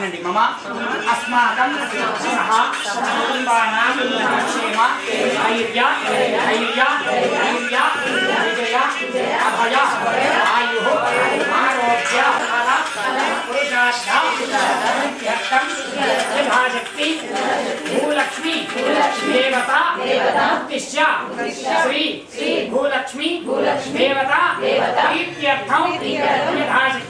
కృష్ణావర్యస్యాం సహ కుటుంబస్యాం అనండి మమ అస్మాకం సహ కుటుంబానాం క్షేమ ధైర్య ధైర్య ధైర్య విజయ అభయ ఆయు ఆరోగ్య బల పురుషార్థ యథాశక్తి భూలక్ష్మి దేవత ఉద్దిశ్య శ్రీ భూలక్ష్మి దేవత ప్రీత్యర్థం యథాశక్తి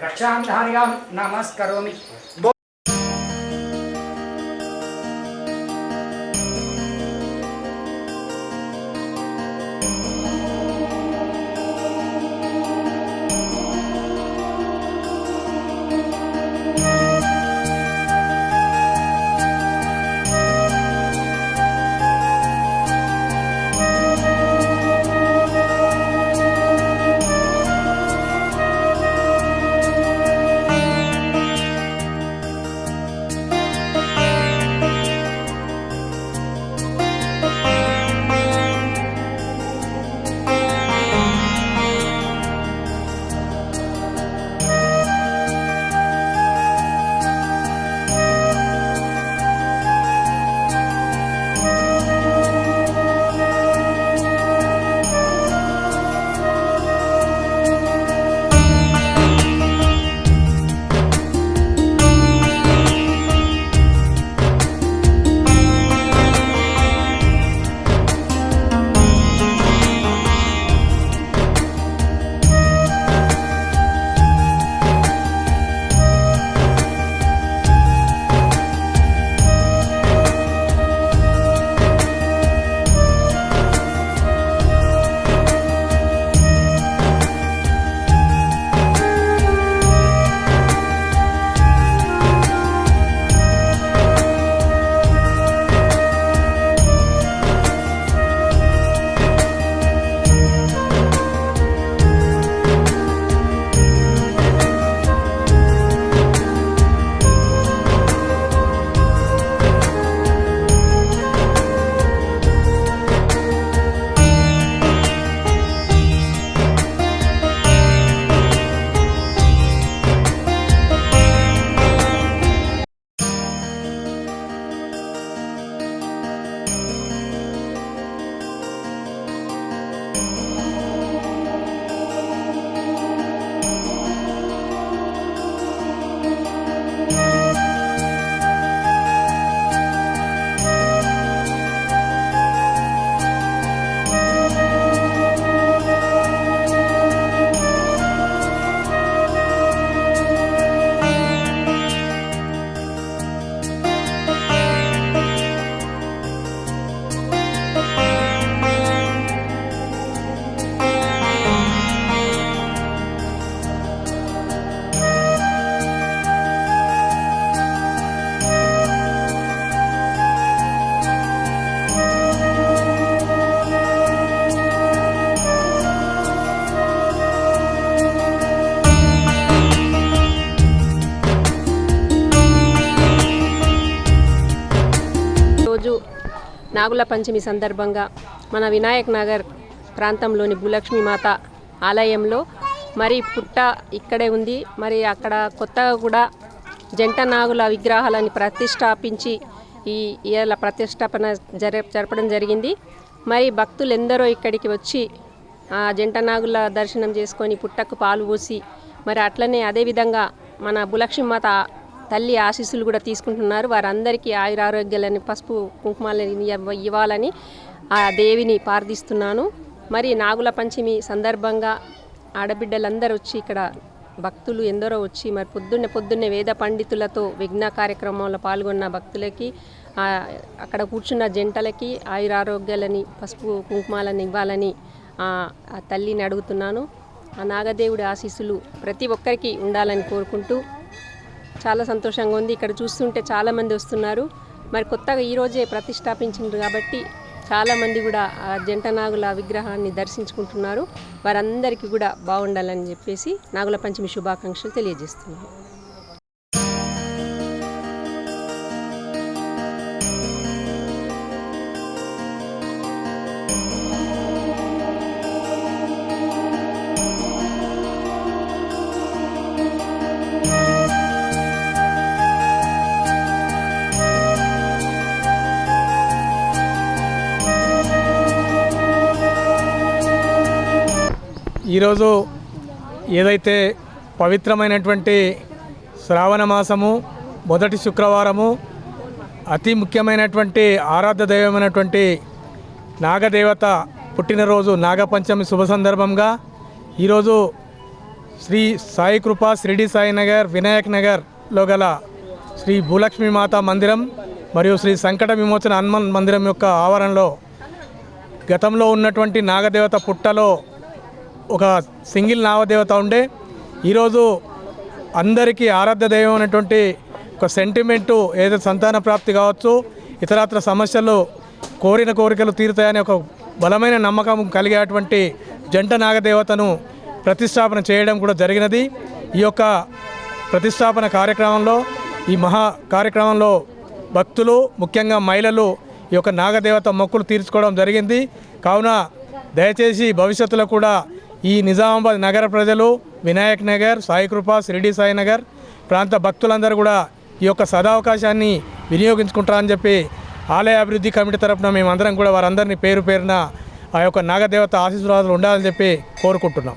रक्षाधारिया धारयां नमस्करोमि। నాగుల పంచమి సందర్భంగా మన వినాయక్ నగర్ ప్రాంతంలోని భూలక్ష్మి మాత ఆలయంలో మరి పుట్ట ఇక్కడే ఉంది. మరి అక్కడ కొత్తగా కూడా జంట నాగుల విగ్రహాలని ప్రతిష్టాపించి ఈ ఇలా ప్రతిష్టాపన జర జరపడం జరిగింది. మరి భక్తులు ఎందరో ఇక్కడికి వచ్చి ఆ జంట నాగుల దర్శనం చేసుకొని పుట్టకు పాలు పోసి మరి అట్లనే అదేవిధంగా మన భూలక్ష్మి మాత తల్లి ఆశీస్సులు కూడా తీసుకుంటున్నారు. వారందరికీ ఆయురారోగ్యాలని పసుపు కుంకుమాలని ఇవ్వ- ఇవ్వాలని ఆ దేవిని ప్రార్థిస్తున్నాను. మరి నాగుల పంచమి సందర్భంగా ఆడబిడ్డలందరూ వచ్చి ఇక్కడ భక్తులు ఎందరో వచ్చి మరి పొద్దున్నే పొద్దున్నే వేద పండితులతో విఘ్న కార్యక్రమంలో పాల్గొన్న భక్తులకి అక్కడ కూర్చున్న జంటలకి ఆయురారోగ్యాలని పసుపు కుంకుమాలని ఇవ్వాలని ఆ తల్లిని అడుగుతున్నాను. ఆ నాగదేవుడి ఆశీస్సులు ప్రతి ఒక్కరికి ఉండాలని కోరుకుంటూ చాలా సంతోషంగా ఉంది. ఇక్కడ చూస్తుంటే చాలామంది వస్తున్నారు. మరి కొత్తగా ఈరోజే ప్రతిష్టాపించిండ్రు కాబట్టి చాలామంది కూడా ఆ జంట నాగుల విగ్రహాన్ని దర్శించుకుంటున్నారు. వారందరికీ కూడా బాగుండాలని చెప్పేసి నాగుల పంచమి శుభాకాంక్షలు తెలియజేస్తున్నాను. ఈరోజు ఏదైతే పవిత్రమైనటువంటి శ్రావణ మాసము మొదటి శుక్రవారము అతి ముఖ్యమైనటువంటి ఆరాధ్య దైవమైనటువంటి నాగదేవత పుట్టినరోజు నాగపంచమి శుభ సందర్భంగా ఈరోజు శ్రీ సాయి కృప షిరిడి సాయి నగర్ వినాయక్ నగర్లో గల శ్రీ భూలక్ష్మి మాత మందిరం మరియు శ్రీ సంకట విమోచన హనుమాన్ మందిరం యొక్క ఆవరణలో గతంలో ఉన్నటువంటి నాగదేవత పుట్టలో ఒక సింగిల్ నావదేవత ఉండే. ఈరోజు అందరికీ ఆరాధ్య దైవం అనేటువంటి ఒక సెంటిమెంటు ఏదో సంతాన ప్రాప్తి కావచ్చు ఇతరత్ర సమస్యలు కోరిన కోరికలు తీరుతాయనే ఒక బలమైన నమ్మకం కలిగేటువంటి జంట నాగదేవతను ప్రతిష్టాపన చేయడం కూడా జరిగినది. ఈ యొక్క ప్రతిష్టాపన కార్యక్రమంలో ఈ మహా కార్యక్రమంలో భక్తులు ముఖ్యంగా మహిళలు ఈ యొక్క నాగదేవత మొక్కులు తీర్చుకోవడం జరిగింది. కావున దయచేసి భవిష్యత్తులో కూడా ఈ నిజామాబాద్ నగర ప్రజలు వినాయక్ నగర్ సాయికృప షిరిడి సాయి నగర్ ప్రాంత భక్తులందరూ కూడా ఈ యొక్క సదావకాశాన్ని వినియోగించుకుంటారని చెప్పి ఆలయ అభివృద్ధి కమిటీ తరపున మేమందరం కూడా వారందరినీ పేరు పేరున ఆ యొక్క నాగదేవత ఆశీర్వాదాలు ఉండాలని చెప్పి కోరుకుంటున్నాం.